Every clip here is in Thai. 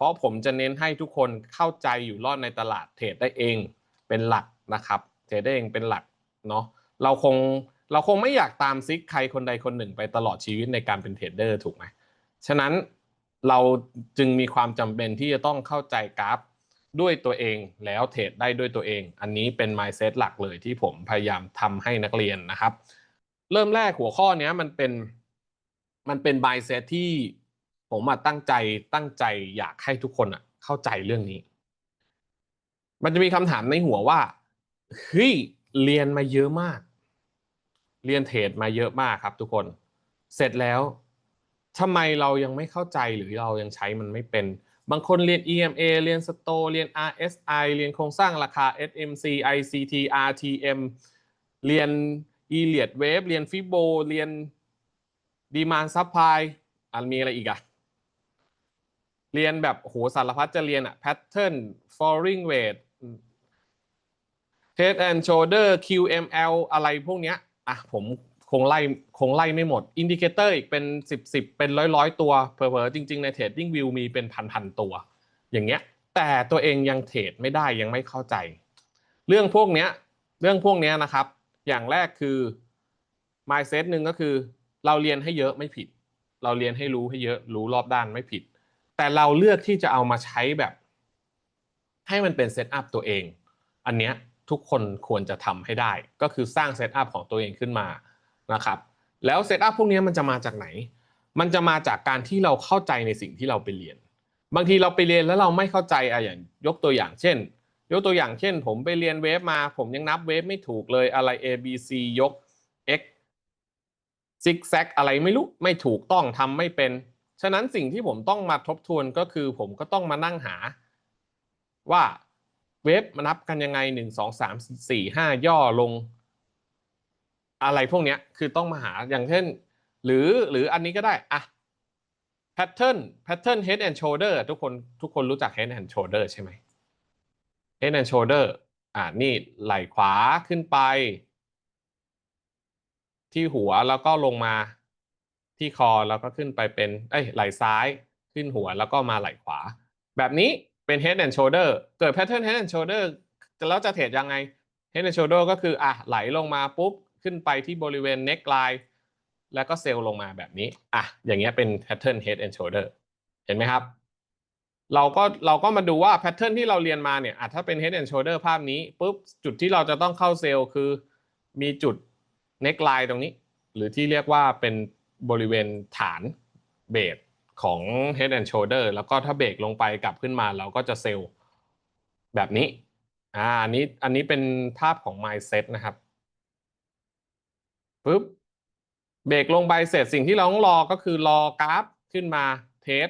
เพราะผมจะเน้นให้ทุกคนเข้าใจอยู่รอดในตลาดเทรดได้เองเป็นหลักนะครับเทรดได้เองเป็นหลักเนาะเราคงเราคงไม่อยากตามซิกใครคนใดคนหนึ่งไปตลอดชีวิตในการเป็นเทรดเดอร์ถูกไหมฉะนั้นเราจึงมีความจำเป็นที่จะต้องเข้าใจกราฟด้วยตัวเองแล้วเทรดได้ด้วยตัวเอง อันนี้เป็น mindset หลักเลยที่ผมพยายามทำให้นักเรียนนะครับ เริ่มแรกหัวข้อนี้มันเป็นมันเป็น mindset ที่ ผมมาตั้งใจตั้งใจอยากให้ทุกคนอะ เข้าใจเรื่องนี้ มันจะมีคำถามในหัวว่าเฮ้ยเรียนมาเยอะมาก เรียนเทรดมาเยอะมากครับ ทุกคน เสร็จแล้วทำไมเรายังไม่เข้าใจหรือเรายังใช้มันไม่เป็น บางคนเรียน EMA เรียน STO เรียน RSI เรียนโครงสร้างราคา SMC ICT RTM เรียน e l i o t Wave เรียน Fibo เรียน Demand Supply อันมีอะไรอีกอะ เรียนแบบโหสารพัดจะเรียนอะ Pattern Falling Wedge Head and Shoulder QML อะไรพวกเนี้ยอะผมคงไล่คงไล่ไม่หมดอินดิเคเตอร์อีกเป็น 10 10 เป็นร้อยร้อยตัวเผลอๆจริง ๆ ใน Trading View มีเป็นพันพันตัว อย่างเงี้ย แต่ตัวเองยังเทรดไม่ได้ยังไม่เข้าใจ เรื่องพวกเนี้ยเรื่องพวกเนี้ยนะครับ อย่างแรกคือ mindset หนึ่งก็คือ เราเรียนให้เยอะไม่ผิด เราเรียนให้รู้ให้เยอะรู้รอบด้านไม่ผิด แต่เราเลือกที่จะเอามาใช้แบบ ให้มันเป็นเซตอัพตัวเอง อันเนี้ยทุกคนควรจะทำให้ได้ ก็คือสร้างเซตอัพของตัวเองขึ้นมานะครับ แล้วเซตอัพพวกนี้มันจะมาจากไหน มันจะมาจากการที่เราเข้าใจในสิ่งที่เราไปเรียน บางทีเราไปเรียนแล้วเราไม่เข้าใจอะอย่างยกตัวอย่างเช่น ยกตัวอย่างเช่น ผมไปเรียนเวฟมา ผมยังนับเวฟไม่ถูกเลยอะไร A B C ยก x ซิกแซกอะไรไม่รู้ ไม่ถูกต้องทำไม่เป็น ฉะนั้นสิ่งที่ผมต้องมาทบทวนก็คือ ผมก็ต้องมานั่งหา ว่าเวฟมานับกันยังไงหนึ่งสองสามสี่ห้าย่อลง อะไรพวกเนี้ยคือต้องมาหาอย่างเช่น หรือหรืออันนี้ก็ได้อะ pattern pattern head and shoulder ทุกคนทุกคนรู้จัก head and shoulder ใช่ไหม head and shoulder อ่านี่ไหล่ขวาขึ้นไป ที่หัวแล้วก็ลงมา ที่คอแล้วก็ขึ้นไปเป็นเอ้ยไหล่ซ้ายขึ้นหัวแล้วก็มาไหล่ขวา แบบนี้เป็น head and shoulder เกิด pattern head and shoulder แล้วจะเทรดยังไง head and shoulder ก็คืออะไหลลงมาปุ๊บ ขึ้นไปที่บริเวณ neckline แล้วก็เซลล์ลงมาแบบนี้อะอย่างเงี้ยเป็น pattern head and shoulder เห็นไหมครับ เราก็เราก็มาดูว่า pattern ที่เราเรียนมาเนี่ยอะถ้าเป็น head and shoulder ภาพนี้ปุ๊บจุดที่เราจะต้องเข้าเซลล์คือมีจุด neckline ตรงนี้ หรือที่เรียกว่าเป็น บริเวณฐานเบสของ head and shoulder แล้วก็ถ้าเบรกลงไปกลับขึ้นมาเราก็จะเซลล์แบบนี้อ่าอันนี้อันนี้เป็นภาพของ mindset นะครับปุ๊บเบรกลงไปเสร็จสิ่งที่เราต้องรอก็คือรอกราฟขึ้นมาเทส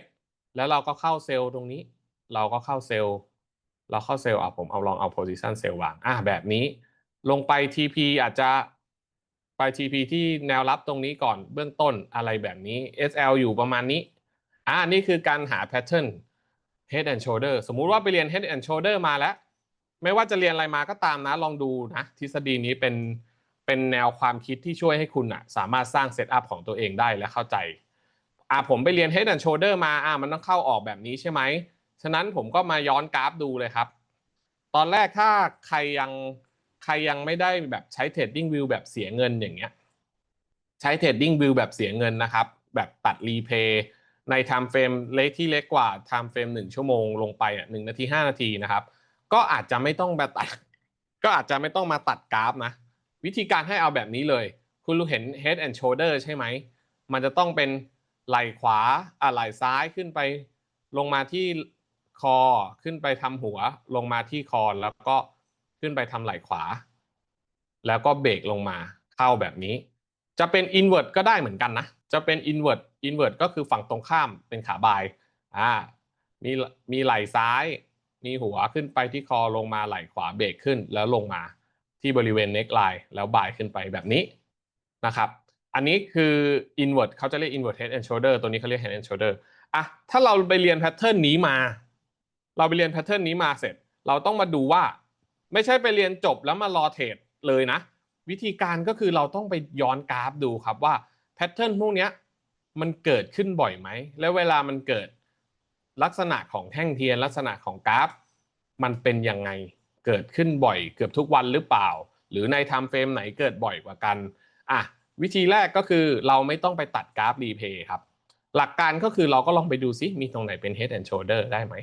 แล้วเราก็เข้าเซลล์ตรงนี้ เราก็เข้าเซลล์ เราเข้าเซลล์อะผมเอาลองเอา position เซลล์วางอะแบบนี้ ลงไป TP อาจจะ ไป TP ที่แนวรับตรงนี้ก่อนเบื้องต้นอะไรแบบนี้ SL อยู่ประมาณนี้อ่านี่คือการหา pattern head and shoulder สมมุติว่าไปเรียน head and shoulder มาแล้ว ไม่ว่าจะเรียนอะไรมาก็ตามนะ ลองดูนะทฤษฎีนี้เป็นเป็นแนวความคิดที่ช่วยให้คุณอะสามารถสร้างเซตอัพของตัวเองได้และเข้าใจอ่าผมไปเรียน head and shoulder มาอ่ามันต้องเข้าออกแบบนี้ใช่ไหมฉะนั้นผมก็มาย้อนกราฟดูเลยครับ ตอนแรกถ้าใครยัง ใครยังไม่ได้แบบใช้ trading view แบบเสียเงินอย่างเงี้ยใช้ trading view แบบเสียเงินนะครับ แบบตัดรีเพย์ใน time frame เล็กที่เล็กกว่า time frame หนึ่งชั่วโมงลงไปอะหนึ่งนาทีห้านาทีนะครับ ก็อาจจะไม่ต้องมาตัด ก็อาจจะไม่ต้องมาตัดกราฟนะ วิธีการให้เอาแบบนี้เลย คุณรู้เห็น head and shoulder ใช่ไหม มันจะต้องเป็นไหล่ขวาอะไหล่ซ้ายขึ้นไป ลงมาที่คอขึ้นไปทำหัว ลงมาที่คอแล้วก็ ขึ้นไปทำไหล่ขวา แล้วก็เบรกลงมาเข้าแบบนี้ จะเป็น invert ก็ได้เหมือนกันนะ จะเป็น invert invert ก็คือฝั่งตรงข้ามเป็นขาบายอ่ามีมีไหล่ซ้าย มีหัวขึ้นไปที่คอลงมาไหล่ขวาเบรกขึ้น แล้วลงมาที่บริเวณ neckline แล้วบายขึ้นไปแบบนี้นะครับ อันนี้คือ invert เขาจะเรียก invert head and shoulder ตัวนี้เขาเรียก head and shoulder อะถ้าเราไปเรียนแพทเทิร์นนี้มา เราไปเรียนแพทเทิร์นนี้มาเสร็จ เราต้องมาดูว่า ไม่ใช่ไปเรียนจบแล้วมารอเทรดเลยนะ วิธีการก็คือเราต้องไปย้อนกราฟดูครับว่าแพทเทิร์นพวกนี้มันเกิดขึ้นบ่อยไหม แล้วเวลามันเกิดลักษณะของแท่งเทียนลักษณะของกราฟ มันเป็นยังไงเกิดขึ้นบ่อย เกือบทุกวันหรือเปล่า หรือในไทม์เฟรมไหนเกิดบ่อยกว่ากันอะวิธีแรกก็คือเราไม่ต้องไปตัดกราฟรีเพย์ครับหลักการก็คือเราก็ลองไปดูซิมีตรงไหนเป็น head and shoulder ได้ไหม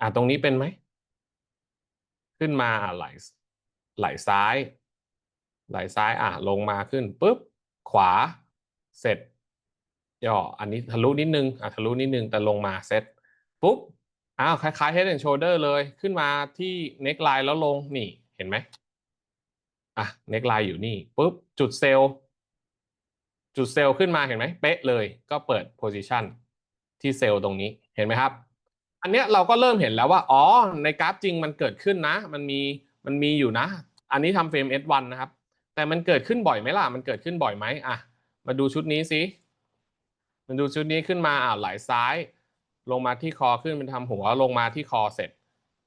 อะตรงนี้เป็นไหม ขึ้นมาไหลไหลซ้าย ไหลซ้ายอะลงมาขึ้นปุ๊บขวาเสร็จย่ออันนี้ทะลุนิดนึงอะทะลุนิดนึงแต่ลงมาเสร็จปุ๊บอ้าวคล้ายๆ head and shoulder เลยขึ้นมาที่ neck line แล้วลงนี่เห็นไหมอะ neck line อยู่นี่ปุ๊บจุดเซลล์จุดเซลล์ขึ้นมาเห็นไหมเป๊ะเลย ก็เปิด position ที่เซลล์ตรงนี้เห็นไหมครับ อันเนี้ยเราก็เริ่มเห็นแล้วว่า อ๋อ ในกราฟจริงมันเกิดขึ้นนะ มันมีมันมีอยู่นะ อันนี้ทำเฟรม S1 นะครับ แต่มันเกิดขึ้นบ่อยไหมล่ะ มันเกิดขึ้นบ่อยไหมอะ มาดูชุดนี้สิมาดูชุดนี้ขึ้นมาอ่าไหลซ้าย ลงมาที่คอขึ้นเป็นทำหัวลงมาที่คอเสร็จ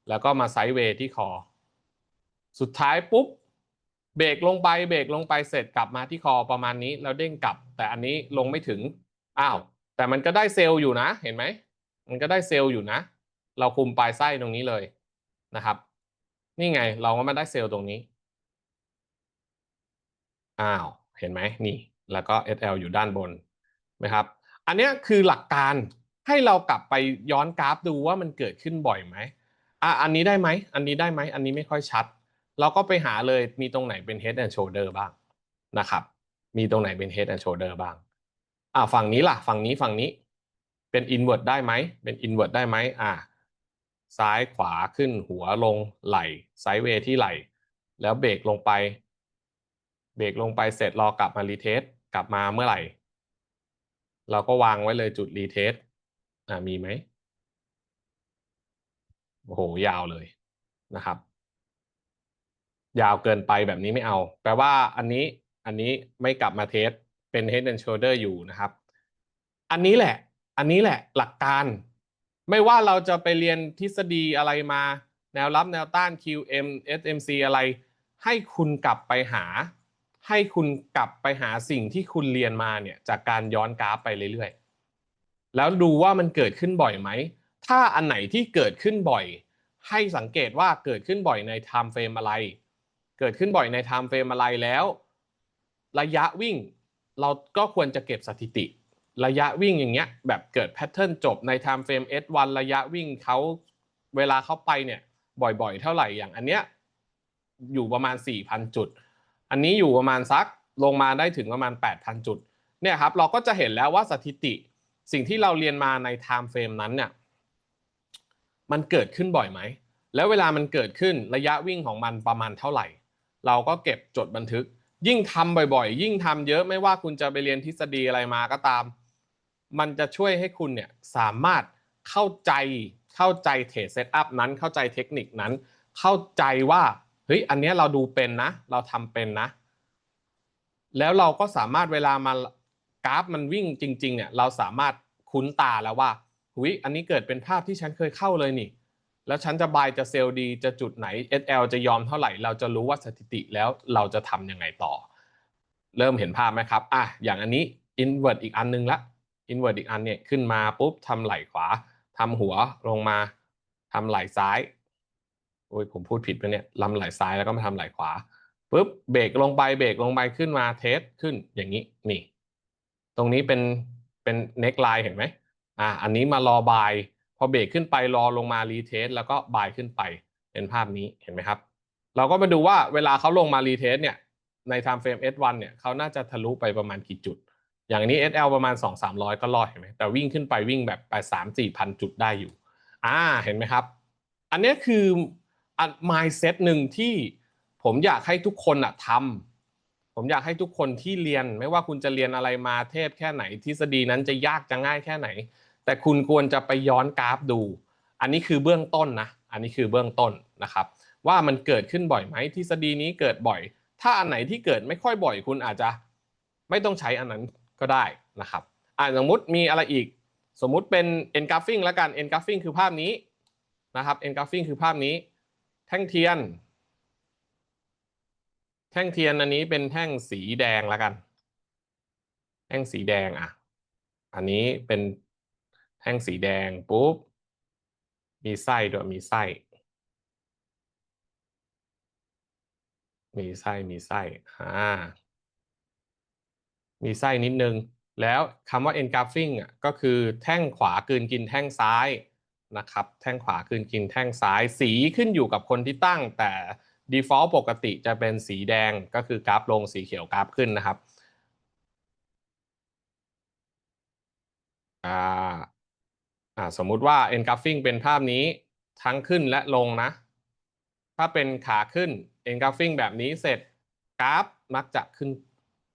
แล้วก็มาไซด์เวย์ที่คอ สุดท้ายปุ๊บเบรกลงไปเบรกลงไปเสร็จกลับมาที่คอประมาณนี้แล้วเด้งกลับ แต่อันนี้ลงไม่ถึงอ้าวแต่มันก็ได้เซลล์อยู่นะ เห็นไหม มันก็ได้เซลล์อยู่นะ เราคุมปลายไส้ตรงนี้เลยนะครับ นี่ไงเราก็มาได้เซลล์ตรงนี้ อ้าว เห็นไหมนี่ แล้วก็ SL อยู่ด้านบนนะครับ อันนี้คือหลักการให้เรากลับไปย้อนกราฟดูว่ามันเกิดขึ้นบ่อยไหมอะอันนี้ได้ไหม อันนี้ได้ไหม อันนี้ไม่ค่อยชัด เราก็ไปหาเลยมีตรงไหนเป็น head and shoulder บ้างนะครับ มีตรงไหนเป็น head and shoulder บ้าง อ่าฝั่งนี้ล่ะ ฝั่งนี้ฝั่งนี้ เป็น invert ได้ไหมเป็น invert ได้ไหมอ่าซ้ายขวาขึ้นหัวลงไหลไซด์เวย์ที่ไหล แล้วเบรกลงไป เบรกลงไปเสร็จรอกลับมารีเทสกลับมาเมื่อไหร่ เราก็วางไว้เลยจุดรีเทสอ่ามีไหมโอ้โหยาวเลยนะครับ ยาวเกินไปแบบนี้ไม่เอา แปลว่าอันนี้อันนี้ไม่กลับมาเทสเป็น head and shoulder อยู่นะครับ อันนี้แหละ อันนี้แหละหลักการ ไม่ว่าเราจะไปเรียนทฤษฎีอะไรมา แนวรับแนวต้าน QM SMC อะไร ให้คุณกลับไปหา ให้คุณกลับไปหาสิ่งที่คุณเรียนมาเนี่ยจากการย้อนกราฟไปเรื่อยๆ แล้วดูว่ามันเกิดขึ้นบ่อยไหม ถ้าอันไหนที่เกิดขึ้นบ่อย ให้สังเกตว่าเกิดขึ้นบ่อยใน time frame อะไร เกิดขึ้นบ่อยใน time frame อะไรแล้ว ระยะวิ่งเราก็ควรจะเก็บสถิติ ระยะวิ่งอย่างเงี้ยแบบเกิดแพทเทิร์นจบใน time frame S1 ระยะวิ่งเขาเวลาเขาไปเนี่ยบ่อยๆ เท่าไหร่อย่างอันเนี้ยอยู่ประมาณ 4,000 จุด อันนี้อยู่ประมาณสักลงมาได้ถึงประมาณ 8,000 จุดเนี่ยครับเราก็จะเห็นแล้วว่าสถิติสิ่งที่เราเรียนมาใน time frame นั้นเนี่ยมันเกิดขึ้นบ่อยไหม แล้วเวลามันเกิดขึ้นระยะวิ่งของมันประมาณเท่าไหร่ เราก็เก็บจดบันทึก ยิ่งทำบ่อยๆ ยิ่งทำเยอะไม่ว่าคุณจะไปเรียนทฤษฎีอะไรมาก็ตาม มันจะช่วยให้คุณเนี่ยสามารถเข้าใจเข้าใจเทรดเซตอัพนั้น เข้าใจเทคนิคนั้น เข้าใจว่าเฮ้ยอันนี้เราดูเป็นนะ เราทำเป็นนะ แล้วเราก็สามารถเวลามากราฟมันวิ่งจริง ๆ เนี่ย เราสามารถคุ้นตาแล้วว่าหุยอันนี้เกิดเป็นภาพที่ฉันเคยเข้าเลยนี่ แล้วฉันจะบายจะเซลล์ดีจะจุดไหน SL จะยอมเท่าไหร่ เราจะรู้ว่าสถิติแล้วเราจะทำยังไงต่อ เริ่มเห็นภาพไหมครับ อะอย่างอันนี้ invert อีกอันนึงละ invert อีกอันเนี่ยขึ้นมาปุ๊บทำไหล่ขวาทำหัวลงมาทำไหล่ซ้ายโอ้ยผมพูดผิดไปเนี่ยลำไหล่ซ้ายแล้วก็มาทำไหล่ขวาปุ๊บเบรกลงไปเบรกลงไปขึ้นมาเทสขึ้นอย่างนี้นี่ ตรงนี้เป็นเป็นเน็กไลน์เห็นไหมอ่าอันนี้มารอบาย พอเบรกขึ้นไปรอลงมารีเทสแล้วก็บายขึ้นไปเป็นภาพนี้เห็นไหมครับ เราก็มาดูว่าเวลาเขาลงมารีเทสเนี่ยใน time frame S1 เนี่ยเขาน่าจะทะลุไปประมาณกี่จุด อย่างนี้ SL ประมาณ 2 3 0 0 ก็รอดเห็นไหมแต่วิ่งขึ้นไปวิ่งแบบไป3 4พันจุดได้อยู่ อ่าเห็นไหมครับ อันนี้คืออัน mindset หนึ่งที่ผมอยากให้ทุกคนอะทำผมอยากให้ทุกคนที่เรียน ไม่ว่าคุณจะเรียนอะไรมาเทพแค่ไหน ทฤษฎีนั้นจะยากจะง่ายแค่ไหน แต่คุณควรจะไปย้อนกราฟดู อันนี้คือเบื้องต้นนะอันนี้คือเบื้องต้นนะครับ ว่ามันเกิดขึ้นบ่อยไหมทฤษฎีนี้เกิดบ่อย ถ้าอันไหนที่เกิดไม่ค่อยบ่อยคุณอาจจะไม่ต้องใช้อันนั้น ก็ได้นะครับอ่าสมมติมีอะไรอีก สมมุติเป็น engulfing แล้วกัน engulfing คือภาพนี้นะครับ engulfing คือภาพนี้ แท่งเทียน แท่งเทียนอันนี้เป็นแท่งสีแดงแล้วกัน แท่งสีแดงอะ อันนี้เป็นแท่งสีแดงปุ๊บ มีไส้ด้วยมีไส้ มีไส้มีไส้อ่า มีไส้นิดนึง แล้วคำว่า engulfing อะก็คือแท่งขวากืนกินแท่งซ้ายนะครับ แท่งขวากืนกินแท่งซ้าย สีขึ้นอยู่กับคนที่ตั้ง แต่ default ปกติจะเป็นสีแดงก็คือกราฟลงสีเขียวกราฟขึ้นนะครับอ่าอ่าสมมุติว่า engulfing เป็นภาพนี้ทั้งขึ้นและลงนะ ถ้าเป็นขาขึ้น engulfing แบบนี้เสร็จกราฟมักจะขึ้น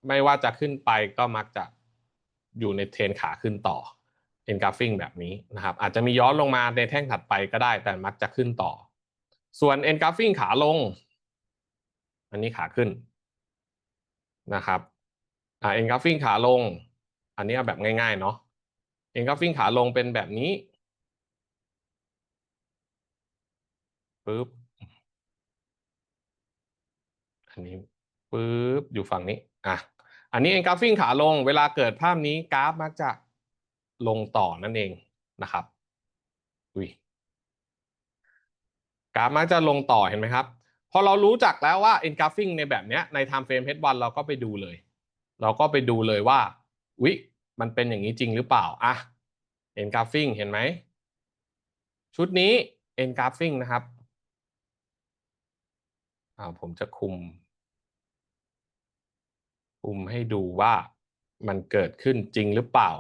ไม่ว่าจะขึ้นไปก็มักจะอยู่ในเทรนขาขึ้นต่อ engulfing แบบนี้นะครับ อาจจะมีย้อนลงมาในแท่งถัดไปก็ได้ แต่มักจะขึ้นต่อ ส่วน engulfing ขาลง อันนี้ขาขึ้นนะครับอ่า engulfing ขาลง อันนี้แบบง่ายๆเนาะ engulfing ขาลงเป็นแบบนี้ปึ๊บอันนี้ปึ๊บอยู่ฝั่งนี้อะ อันนี้ engulfing ขาลง เวลาเกิดภาพนี้กราฟมักจะลงต่อนั่นเองนะครับอุ้ยกราฟมักจะลงต่อเห็นไหมครับ พอเรารู้จักแล้วว่า engulfing ในแบบเนี้ยใน time frame H1 เราก็ไปดูเลย เราก็ไปดูเลยว่าวิมันเป็นอย่างนี้จริงหรือเปล่าอะ engulfing เห็นไหม ชุดนี้ engulfing นะครับอ่าผมจะคุม คุมให้ดูว่ามันเกิดขึ้นจริงหรือเปล่า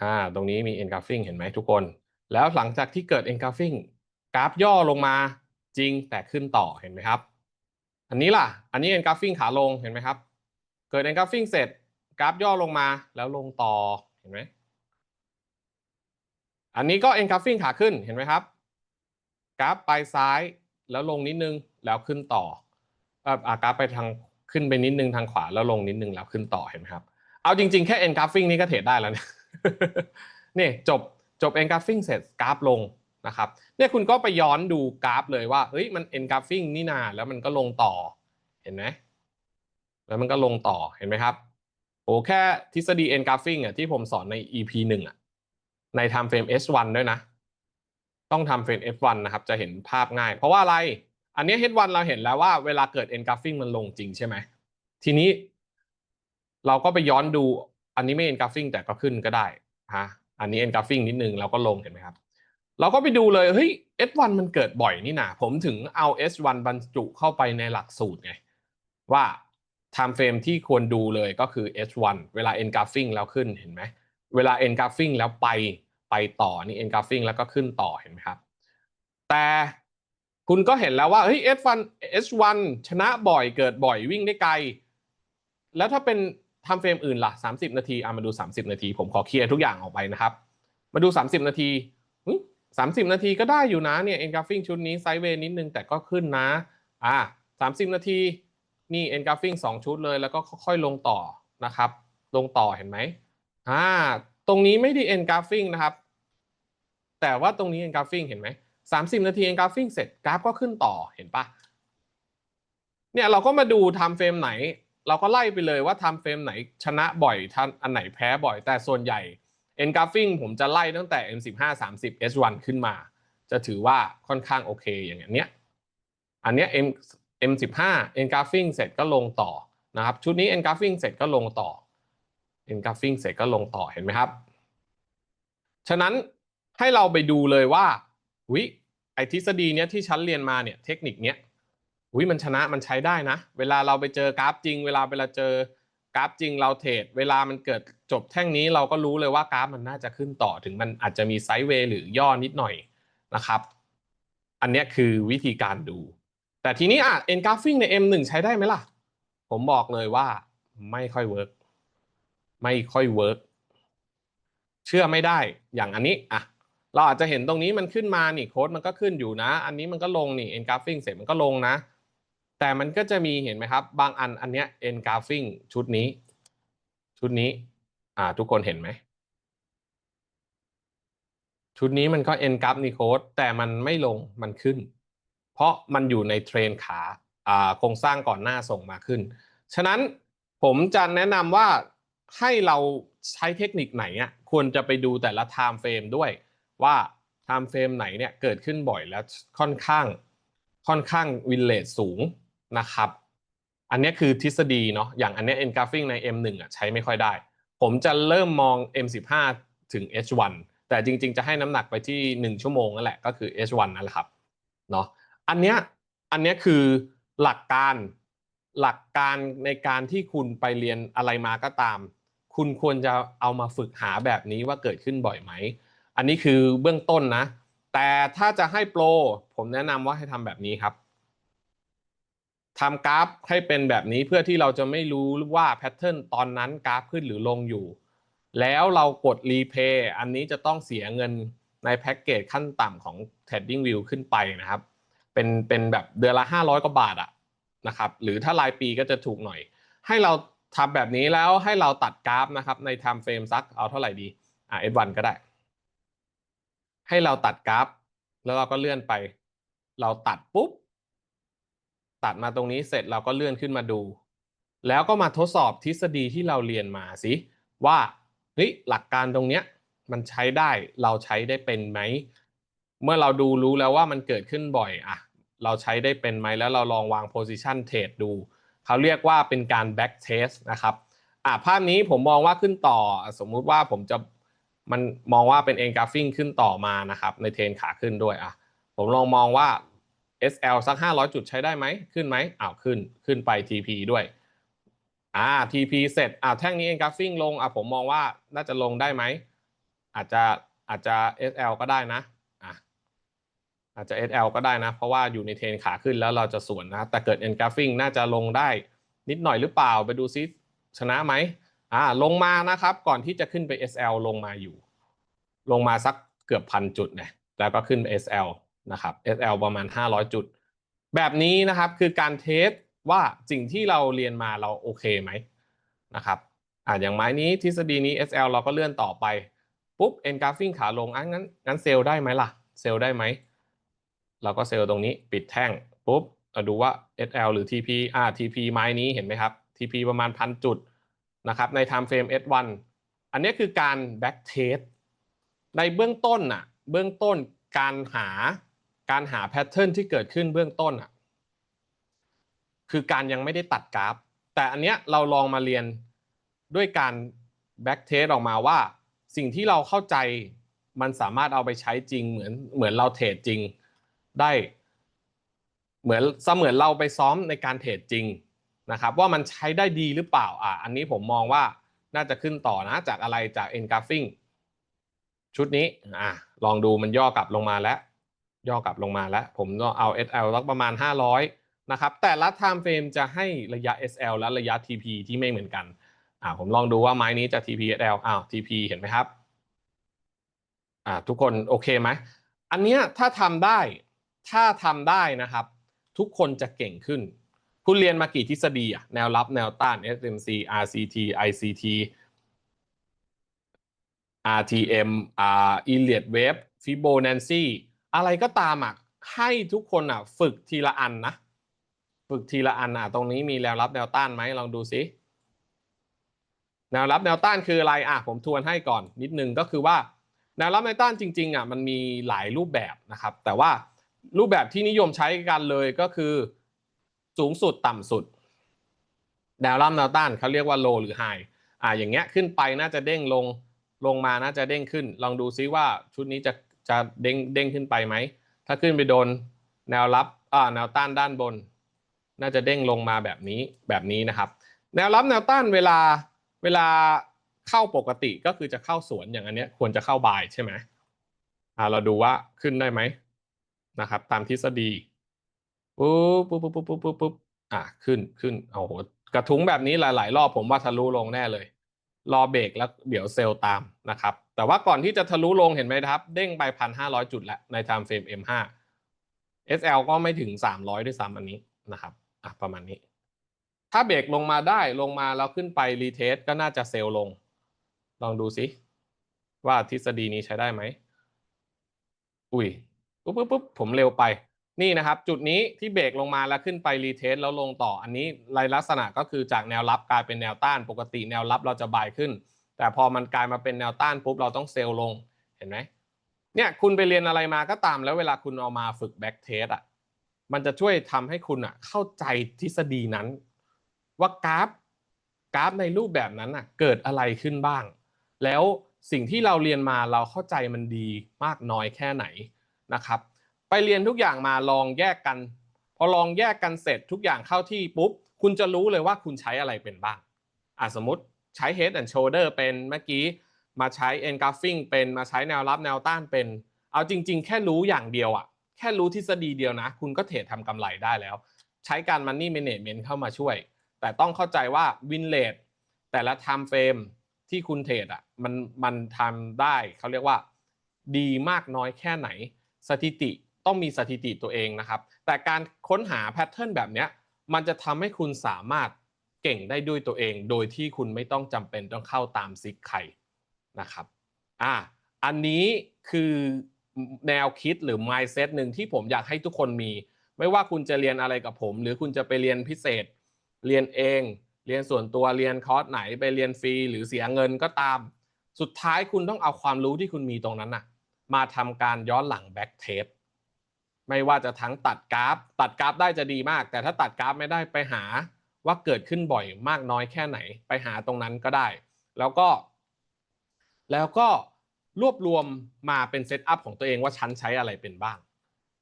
อ่า ตรงนี้มี engulfing เห็นไหมทุกคน แล้วหลังจากที่เกิด engulfing กราฟย่อลงมาจริงแต่ขึ้นต่อเห็นไหมครับ อันนี้ล่ะ อันนี้ engulfing ขาลงเห็นไหมครับ เกิด engulfing เสร็จกราฟย่อลงมาแล้วลงต่อเห็นไหมอันนี้ก็ engulfing ขาขึ้นเห็นไหมครับ กราฟไปซ้ายแล้วลงนิดนึงแล้วขึ้นต่ออากราฟไปทางขึ้นไปนิดนึงทางขวาแล้วลงนิดนึงแล้วขึ้นต่อเห็นไหมครับ เอาจริงๆ แค่ engulfing นี่ก็เทรดได้แล้วเนี่ยนี่จบจบ engulfing เสร็จกราฟลงนะครับเนี่ยคุณก็ไปย้อนดูกราฟเลยว่าเฮ้ยมัน engulfing นี่นาแล้วมันก็ลงต่อเห็นไหมแล้วมันก็ลงต่อเห็นไหมครับโอ้แค่ทฤษฎี engulfing อะที่ผมสอนใน EP หนึ่งอะใน time frame S1 ด้วยนะ ต้องทำ frame F1 นะครับ จะเห็นภาพง่าย เพราะว่าอะไร อันนี้ H1 เราเห็นแล้วว่าเวลาเกิด engulfing มันลงจริงใช่ไหม ทีนี้ เราก็ไปย้อนดูอันนี้ไม่ engulfing แต่ก็ขึ้นก็ได้ฮะอันนี้ engulfing นิดนึงเราก็ลงเห็นไหมครับ เราก็ไปดูเลยเฮ้ย S1 มันเกิดบ่อยนี่นะผมถึงเอา S1 บรรจุเข้าไปในหลักสูตรไงว่า time frame ที่ควรดูเลยก็คือ S1 เวลา engulfing แล้วขึ้นเห็นไหมเวลา engulfing แล้วไป ไปต่อนี่ engulfing แล้วก็ขึ้นต่อเห็นไหมครับ แต่คุณก็เห็นแล้วว่าเฮ้ย S1 S1 ชนะบ่อยเกิดบ่อยวิ่งได้ไกล แล้วถ้าเป็นทำเฟรมอื่นล่ะ 30 นาทีอะมาดู 30 นาที ผมขอเคลียร์ทุกอย่างออกไปนะครับ มาดู 30 นาทีสามสิบนาทีก็ได้อยู่นะเนี่ย engulfing ชุดนี้ไซด์เวย์นิดนึงแต่ก็ขึ้นนะอ่าสามสิบนาทีนี่ engulfing สองชุดเลยแล้วก็ค่อยๆลงต่อนะครับ ลงต่อเห็นไหมอ่าตรงนี้ไม่ได้ engulfing นะครับ แต่ว่าตรงนี้ engulfing เห็นไหมสามสิบนาที engulfing เสร็จกราฟก็ขึ้นต่อเห็นปะเนี่ยเราก็มาดู time frame ไหน เราก็ไล่ไปเลยว่า time frame ไหนชนะบ่อยท่านอันไหนแพ้บ่อยแต่ส่วนใหญ่ engulfing ผมจะไล่ตั้งแต่ M15 30 S1 ขึ้นมา จะถือว่าค่อนข้างโอเคอย่างเนี้ยอันเนี้ย M M15 engulfing เสร็จก็ลงต่อนะครับชุดนี้ engulfing เสร็จก็ลงต่อ engulfing เสร็จก็ลงต่อเห็นไหมครับ ฉะนั้น ให้เราไปดูเลยว่าวิไอทฤษฎีเนี้ยที่ฉันเรียนมาเนี่ยเทคนิคเนี้ยวิมันชนะมันใช้ได้นะ เวลาเราไปเจอกราฟจริง เวลาเวลาเจอกราฟจริงเราเทรดเวลามันเกิดจบแท่งนี้เราก็รู้เลยว่ากราฟมันน่าจะขึ้นต่อถึงมันอาจจะมีไซด์เวย์หรือย่อนิดหน่อยนะครับ อันนี้คือวิธีการดู แต่ทีนี้อะ engulfing ใน M1 ใช้ได้ไหมล่ะ ผมบอกเลยว่าไม่ค่อยเวิร์กไม่ค่อยเวิร์กเชื่อไม่ได้อย่างอันนี้อะ เราอาจจะเห็นตรงนี้มันขึ้นมานี่โค้ดมันก็ขึ้นอยู่นะ อันนี้มันก็ลงนี่ engulfing เสร็จมันก็ลงนะ แต่มันก็จะมีเห็นไหมครับ บางอันอันเนี้ย engulfing ชุดนี้ ชุดนี้ อ่า ทุกคนเห็นไหม ชุดนี้มันก็ engulf นี่โค้ดแต่มันไม่ลงมันขึ้น เพราะมันอยู่ในเทรนขาอ่าโครงสร้างก่อนหน้าส่งมาขึ้น ฉะนั้นผผมจะแนะนำว่าให้เราใช้เทคนิคไหนอะควรจะไปดูแต่ละ time frame ด้วย ว่า time frame ไหนเนี่ยเกิดขึ้นบ่อยแล้วค่อนข้างค่อนข้างวินเลทสูงนะครับ อันนี้คือทฤษฎีเนาะอย่างอันนี้ย engulfing ใน M1 อะใช้ไม่ค่อยได้ ผมจะเริ่มมอง M15 ถึง H1 แต่จริง ๆ จะให้น้ำหนักไปที่ 1 ชั่วโมงนั่นแหละก็คือ H1 นั่นแหละครับเนาะอันเนี้ยอันเนี้ยคือหลักการหลักการในการที่คุณไปเรียนอะไรมาก็ตาม คุณควรจะเอามาฝึกหาแบบนี้ว่าเกิดขึ้นบ่อยไหม อันนี้คือเบื้องต้นนะ แต่ถ้าจะให้โปร ผมแนะนำว่าให้ทำแบบนี้ครับทำกราฟให้เป็นแบบนี้เพื่อที่เราจะไม่รู้ว่าแพทเทิร์นตอนนั้นกราฟขึ้นหรือลงอยู่ แล้วเรากดรีเพย์อันนี้จะต้องเสียเงินในแพ็กเกจขั้นต่ำของ Trading View ขึ้นไปนะครับ เป็นเป็นแบบเดือนละ 500 กว่าบาทอะนะครับ หรือถ้ารายปีก็จะถูกหน่อย ให้เราทำแบบนี้แล้วให้เราตัดกราฟนะครับ ใน time frame สักเอาเท่าไหร่ดีอ่า S1 ก็ได้ ให้เราตัดกราฟ แล้วเราก็เลื่อนไป เราตัดปุ๊บ ตัดมาตรงนี้เสร็จเราก็เลื่อนขึ้นมาดู แล้วก็มาทดสอบทฤษฎีที่เราเรียนมาสิว่าเฮ้ยหลักการตรงเนี้ยมันใช้ได้เราใช้ได้เป็นไหม เมื่อเราดูรู้แล้วว่ามันเกิดขึ้นบ่อยอะเราใช้ได้เป็นไหมแล้วเราลองวาง position trade ดู เขาเรียกว่าเป็นการ back test นะครับอะภาพนี้ผมมองว่าขึ้นต่อสมมุติว่าผมจะ มันมองว่าเป็น engulfing ขึ้นต่อมานะครับ ในเทรนขาขึ้นด้วยอะผมลองมองว่า SL สัก 500 จุดใช้ได้ไหมขึ้นไหมอ้าวขึ้นขึ้นไป TP ด้วยอ่า TP เสร็จอ่าแท่งนี้ engulfing ลงอะผมมองว่าน่าจะลงได้ไหมอาจจะอาจจะ SL ก็ได้นะอะอาจจะ SL ก็ได้นะ เพราะว่าอยู่ในเทรนขาขึ้นแล้วเราจะสวนนะ แต่เกิด engulfing น่าจะลงได้นิดหน่อยหรือเปล่าไปดูซิชนะไหม อ่าลงมานะครับ ก่อนที่จะขึ้นไป SL ลงมาอยู่ ลงมาสักเกือบพันจุดนะแล้วก็ขึ้นไป SL นะครับ SL ประมาณ 500 จุด แบบนี้นะครับคือการเทสว่าสิ่งที่เราเรียนมาเราโอเคไหมนะครับอ่าอย่างไม้นี้ทฤษฎีนี้ SL เราก็เลื่อนต่อไป ปุ๊บ engulfing ขาลงอะงั้นงั้นเซลได้ไหมล่ะ เซลได้ไหมเราก็เซลตรงนี้ปิดแท่งปุ๊บดูว่า SL หรือ TP อ่า TP ไม้นี้เห็นไหมครับ TP ประมาณพันจุด นะครับใน time frame S1 อันนี้คือการ back test ในเบื้องต้นน่ะเบื้องต้นการหาการหาแพทเทิร์นที่เกิดขึ้นเบื้องต้นอะคือการยังไม่ได้ตัดกราฟ แต่อันเนี้ยเราลองมาเรียนด้วยการแบ็กเทสออกมาว่า สิ่งที่เราเข้าใจมันสามารถเอาไปใช้จริงเหมือนเหมือนเราเทรดจริงได้ เหมือนเสมือนเราไปซ้อมในการเทรดจริง นะครับว่ามันใช้ได้ดีหรือเปล่าอะอันนี้ผมมองว่าน่าจะขึ้นต่อนะจากอะไรจาก engulfing ชุดนี้อะลองดูมันย่อกลับลงมาแล้ว ย่อกลับลงมาแล้ว ผมก็เอา SL สักประมาณ 500 นะครับ แต่ละ time frame จะให้ระยะ SL และระยะ TP ที่ไม่เหมือนกันอ่าผมลองดูว่าไม้นี้จะ TP SL อ้าว TP เห็นไหมครับอ่าทุกคนโอเคไหมอันเนี้ยถ้าทำได้ถ้าทำได้นะครับ ทุกคนจะเก่งขึ้น คุณเรียนมากี่ทฤษฎีอะแนวรับแนวต้าน SMC RCT ICT RTM อ่า Elliott Wave Fibonacci อะไรก็ตามอะให้ทุกคนอะฝึกทีละอันนะ ฝึกทีละอันอะตรงนี้มีแนวรับแนวต้านไหมลองดูสิแนวรับแนวต้านคืออะไรอะผมทวนให้ก่อนนิดนึงก็คือว่าแนวรับแนวต้านจริงๆอะมันมีหลายรูปแบบนะครับ แต่ว่ารูปแบบที่นิยมใช้กันเลยก็คือ สูงสุดต่ำสุดแนวรับแนวต้านเขาเรียกว่า low หรือ high อ่าอย่างเงี้ยขึ้นไปน่าจะเด้งลงลงมาน่าจะเด้งขึ้น ลองดูซิว่าชุดนี้จะจะเด้งเด้งขึ้นไปไหม ถ้าขึ้นไปโดนแนวรับอ่าแนวต้านด้านบน น่าจะเด้งลงมาแบบนี้แบบนี้นะครับ แนวรับแนวต้านเวลาเวลาเข้าปกติก็คือจะเข้าสวนอย่างอันเนี้ยควรจะเข้าบายใช่ไหมอ่าเราดูว่าขึ้นได้ไหมนะครับ ตามทฤษฎี ปุ๊บปุ๊บปุ๊บปุ๊บปุ๊บปุ๊บปุ๊บอะขึ้นขึ้นโอ้โหกระทุ้งแบบนี้หลาย ๆ รอบผมว่าทะลุลงแน่เลย รอเบรกแล้วเดี๋ยวเซลล์ตามนะครับ แต่ว่าก่อนที่จะทะลุลงเห็นไหมครับ เด้งไปพันห้าร้อยจุดแล้วใน time frame M5 SL ก็ไม่ถึงสามร้อยด้วยซ้ำอันนี้นะครับอะประมาณนี้ ถ้าเบรกลงมาได้ลงมาแล้วขึ้นไปรีเทสก็น่าจะเซลล์ลง ลองดูสิว่าทฤษฎีนี้ใช้ได้ไหมอุ้ยปุ๊บปุ๊บปุ๊บผมเร็วไป นี่นะครับจุดนี้ที่เบรกลงมาแล้วขึ้นไปรีเทสแล้วลงต่ออันนี้ลายลักษณะก็คือจากแนวรับกลายเป็นแนวต้านปกติแนวรับเราจะบายขึ้น แต่พอมันกลายมาเป็นแนวต้านปุ๊บเราต้องเซลล์ลงเห็นไหมเนี่ยคุณไปเรียนอะไรมาก็ตามแล้วเวลาคุณเอามาฝึกแบ็กเทสอะมันจะช่วยทำให้คุณอะเข้าใจทฤษฎีนั้น ว่ากราฟกราฟในรูปแบบนั้นอะเกิดอะไรขึ้นบ้าง แล้วสิ่งที่เราเรียนมาเราเข้าใจมันดีมากน้อยแค่ไหนนะครับ ไปเรียนทุกอย่างมาลองแยกกัน พอลองแยกกันเสร็จทุกอย่างเข้าที่ปุ๊บ คุณจะรู้เลยว่าคุณใช้อะไรเป็นบ้างอะสมมติใช้ head and shoulder เป็นเมื่อกี้มาใช้ engulfing เป็นมาใช้แนวรับแนวต้านเป็น เอาจริง ๆ แค่รู้อย่างเดียวอะแค่รู้ทฤษฎีเดียวนะ คุณก็เทรดทำกำไรได้แล้ว ใช้การ money management เข้ามาช่วย แต่ต้องเข้าใจว่า win rate แต่ละ time frame ที่คุณเทรดอะมันมันทำได้เขาเรียกว่า ดีมากน้อยแค่ไหน สถิติ ต้องมีสถิติตัวเองนะครับ แต่การค้นหาแพทเทิร์นแบบนี้มันจะทำให้คุณสามารถเก่งได้ด้วยตัวเอง โดยที่คุณไม่ต้องจำเป็นต้องเข้าตามซิกใครนะครับอ่าอันนี้คือแนวคิดหรือ mindset หนึ่งที่ผมอยากให้ทุกคนมี ไม่ว่าคุณจะเรียนอะไรกับผม หรือคุณจะไปเรียนพิเศษ เรียนเอง เรียนส่วนตัวเรียนคอร์สไหนไปเรียนฟรี หรือเสียเงินก็ตาม สุดท้ายคุณต้องเอาความรู้ที่คุณมีตรงนั้นน่ะมาทำการย้อนหลังแบ็กเทส ไม่ว่าจะทั้งตัดกราฟ ตัดกราฟได้จะดีมาก แต่ถ้าตัดกราฟไม่ได้ไปหาว่าเกิดขึ้นบ่อยมากน้อยแค่ไหน ไปหาตรงนั้นก็ได้ แล้วก็ แล้วก็รวบรวมมาเป็นเซตอัพของตัวเองว่าฉันใช้อะไรเป็นบ้าง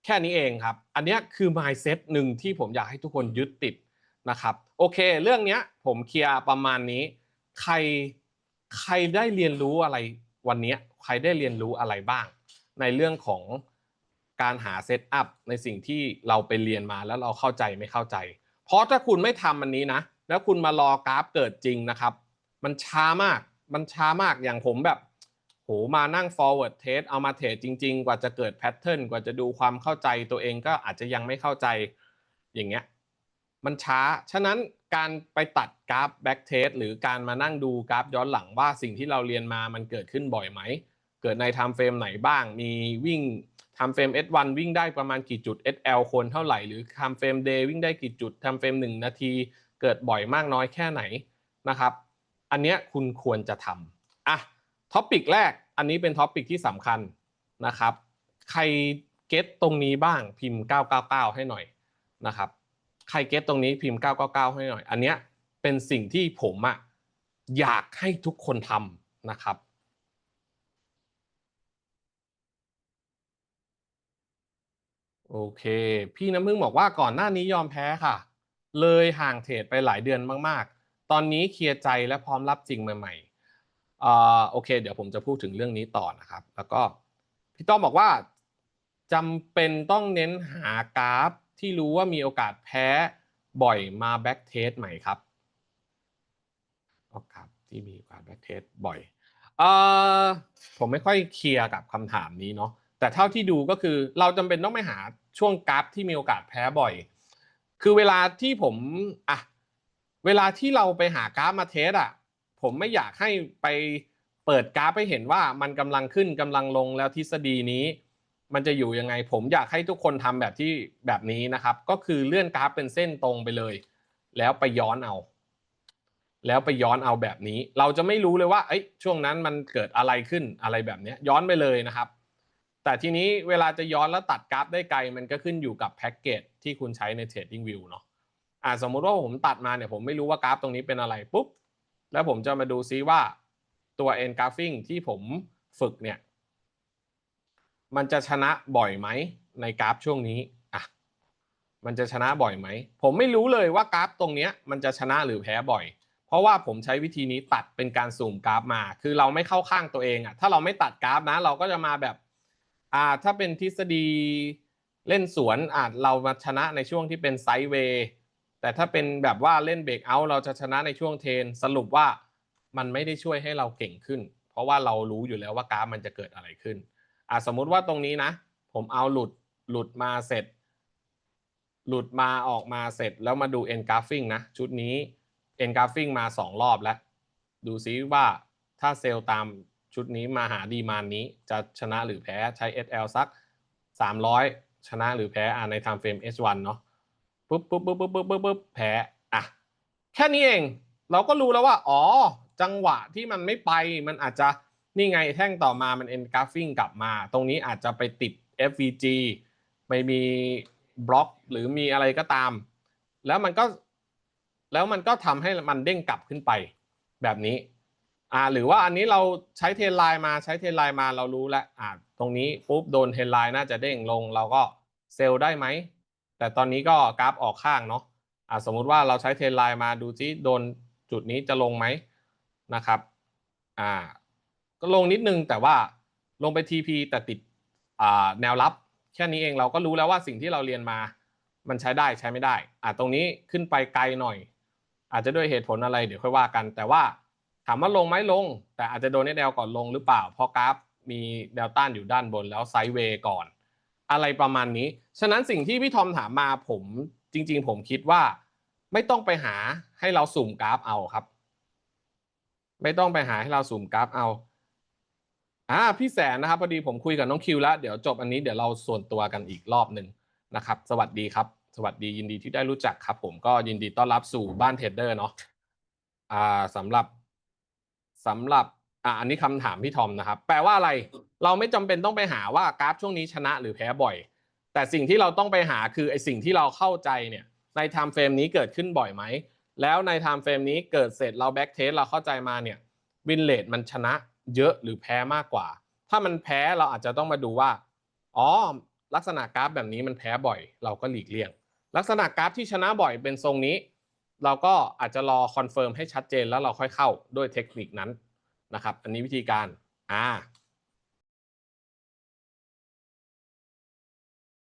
แค่นี้เองครับ อันนี้คือ mindset หนึ่งที่ผมอยากให้ทุกคนยึดติดนะครับ โอเค เรื่องนี้ผมเคลียร์ประมาณนี้ ใครใครได้เรียนรู้อะไรวันนี้ใครได้เรียนรู้อะไรบ้าง ในเรื่องของ การหาเซตอัพในสิ่งที่เราไปเรียนมาแล้วเราเข้าใจไม่เข้าใจ เพราะถ้าคุณไม่ทำอันนี้นะ แล้วคุณมารอกราฟเกิดจริงนะครับ มันช้ามากมันช้ามากอย่างผมแบบโหมานั่ง forward test เอามาเทรดจริง ๆ กว่าจะเกิดแพทเทิร์นกว่าจะดูความเข้าใจตัวเองก็อาจจะยังไม่เข้าใจอย่างเงี้ยมันช้า ฉะนั้นการไปตัดกราฟแบ็กเทสหรือการมานั่งดูกราฟย้อนหลังว่าสิ่งที่เราเรียนมามันเกิดขึ้นบ่อยไหม เกิดในไทม์เฟรมไหนบ้าง มีวิ่ง ทม์เฟรม S1 วิ่งได้ประมาณกี่จุด SL คนเท่าไหร่ หรือทม์เฟรม Day วิ่งได้กี่จุดทม์เฟรม 1 นาที เกิดบ่อยมากน้อยแค่ไหนนะครับ อันเนี้ยคุณควรจะทำอะท็อปิกแรก อันนี้เป็นท็อปิกที่สำคัญนะครับ ใครเก็ตตรงนี้บ้างพิมพ์ 999 ให้หน่อยนะครับ ใครเก็ตตรงนี้พิมพ์ 999 ให้หน่อย อันเนี้ยเป็นสิ่งที่ผมอะอยากให้ทุกคนทำนะครับ โอเค พี่น้ำพึ่งบอกว่าก่อนหน้านี้ยอมแพ้ค่ะ เลยห่างเทรดไปหลายเดือนมาก ๆ ตอนนี้เคลียร์ใจและพร้อมรับจริงใหม่ๆอ่าโอเค เดี๋ยวผมจะพูดถึงเรื่องนี้ต่อนะครับ แล้วก็พี่ต้อมบอกว่าจำเป็นต้องเน้นหากราฟที่รู้ว่ามีโอกาสแพ้บ่อยมาแบ็กเทสไหม่ครับโอกาสที่มีโอกาสแบ็กเทสบ่อยเออผมไม่ค่อยเคลียร์กับคำถามนี้เนาะแต่เท่าที่ดูก็คือเราจำเป็นต้องไปหา ช่วงกราฟที่มีโอกาสแพ้บ่อย คือเวลาที่ผมอะเวลาที่เราไปหากราฟมาเทสอะ ผมไม่อยากให้ไปเปิดกราฟให้เห็นว่ามันกำลังขึ้นกำลังลงแล้วทฤษฎีนี้ มันจะอยู่ยังไง ผมอยากให้ทุกคนทำแบบที่แบบนี้นะครับ ก็คือเลื่อนกราฟเป็นเส้นตรงไปเลย แล้วไปย้อนเอา แล้วไปย้อนเอาแบบนี้ เราจะไม่รู้เลยว่าเอ้ยช่วงนั้นมันเกิดอะไรขึ้นอะไรแบบนี้ย้อนไปเลยนะครับ แต่ทีนี้เวลาจะย้อนแล้วตัดกราฟได้ไกล มันก็ขึ้นอยู่กับแพ็กเกจที่คุณใช้ใน Trading View เนาะอ่าสมมุติว่าผมตัดมาเนี่ยผมไม่รู้ว่ากราฟตรงนี้เป็นอะไรปุ๊บ แล้วผมจะมาดูซิว่าตัว N graphing ที่ผมฝึกเนี่ย มันจะชนะบ่อยไหมในกราฟช่วงนี้อะมันจะชนะบ่อยไหม ผมไม่รู้เลยว่ากราฟตรงเนี้ยมันจะชนะหรือแพ้บ่อย เพราะว่าผมใช้วิธีนี้ตัดเป็นการสุ่มกราฟมา คือเราไม่เข้าข้างตัวเองอะถ้าเราไม่ตัดกราฟนะ เราก็จะมาแบบ อ่าถ้าเป็นทฤษฎีเล่นสวนอาจเรามาชนะในช่วงที่เป็นไซด์เวย์แต่ถ้าเป็นแบบว่าเล่นเบรกเอาท์เราจะชนะในช่วงเทน สรุปว่ามันไม่ได้ช่วยให้เราเก่งขึ้น เพราะว่าเรารู้อยู่แล้วว่ากราฟมันจะเกิดอะไรขึ้นอ่าสมมุติว่าตรงนี้นะ ผมเอาหลุดหลุดมาเสร็จ หลุดมาออกมาเสร็จแล้วมาดู end graphing นะ ชุดนี้ end graphing มา 2 รอบแล้ว ดูซิว่าถ้าเซลล์ตาม ชุดนี้มาหาดีมานนี้จะชนะหรือแพ้ใช้ SL สัก 300 ชนะหรือแพ้อ่าใน time frame H1 เนาะปุ๊บปุ๊บปุ๊บปุ๊บปุ๊บปุ๊บปุ๊บแพ้อะแค่นี้เองเราก็รู้แล้วว่า อ๋อ จังหวะที่มันไม่ไปมันอาจจะนี่ไงแท่งต่อมามัน engulfing กลับมา ตรงนี้อาจจะไปติด FVG ไม่มีบล็อกหรือมีอะไรก็ตาม แล้วมันก็ แล้วมันก็ทำให้มันเด้งกลับขึ้นไปแบบนี้ อ่าหรือว่าอันนี้เราใช้เทรนไลน์มาใช้เทรนไลน์มาเรารู้แล้วอ่าตรงนี้ปุ๊บโดนเทรนไลน์น่าจะเด้งลงเราก็เซลล์ได้ไหม แต่ตอนนี้ก็กราฟออกข้างเนาะอ่าสมมุติว่าเราใช้เทรนไลน์มาดูซิโดนจุดนี้จะลงไหมนะครับอ่าก็ลงนิดนึงแต่ว่าลงไป TP แต่ติดอ่าแนวรับแค่นี้เองเราก็รู้แล้วว่าสิ่งที่เราเรียนมา มันใช้ได้ใช้ไม่ได้อะตรงนี้ขึ้นไปไกลหน่อย อาจจะด้วยเหตุผลอะไรเดี๋ยวค่อยว่ากันแต่ว่า ถามว่าลงไหมลง แต่อาจจะโดนแนวก่อนลงหรือเปล่า เพราะกราฟมีแนวต้านอยู่ด้านบนแล้วไซด์เวย์ก่อน อะไรประมาณนี้ ฉะนั้นสิ่งที่พี่ทอมถามมาผมจริง ๆ ผมคิดว่า ไม่ต้องไปหาให้เราสุ่มกราฟเอาครับ ไม่ต้องไปหาให้เราสุ่มกราฟเอาอ่าพี่แสนนะครับพอดีผมคุยกับน้องคิวแล้วเดี๋ยวจบอันนี้เดี๋ยวเราส่วนตัวกันอีกรอบหนึ่งนะครับ สวัสดีครับ สวัสดียินดีที่ได้รู้จักครับ ผมก็ยินดีต้อนรับสู่บ้านเทรดเดอร์เนาะอ่าสำหรับ สำหรับอ่าอันนี้คำถามพี่ทอมนะครับ แปลว่าอะไรเราไม่จำเป็นต้องไปหาว่ากราฟช่วงนี้ชนะหรือแพ้บ่อย แต่สิ่งที่เราต้องไปหาคือไอสิ่งที่เราเข้าใจเนี่ยในไทม์เฟรมนี้เกิดขึ้นบ่อยไหมแล้วในไทม์เฟรมนี้เกิดเสร็จเราแบ็กเทสเราเข้าใจมาเนี่ยวินเลทมันชนะเยอะหรือแพ้มากกว่า ถ้ามันแพ้เราอาจจะต้องมาดูว่าอ๋อลักษณะกราฟแบบนี้มันแพ้บ่อย เราก็หลีกเลี่ยง ลักษณะกราฟที่ชนะบ่อยเป็นทรงนี้ เราก็อาจจะรอคอนเฟิร์มให้ชัดเจนแล้วเราค่อยเข้าด้วยเทคนิคนั้นนะครับ อันนี้วิธีการอ่า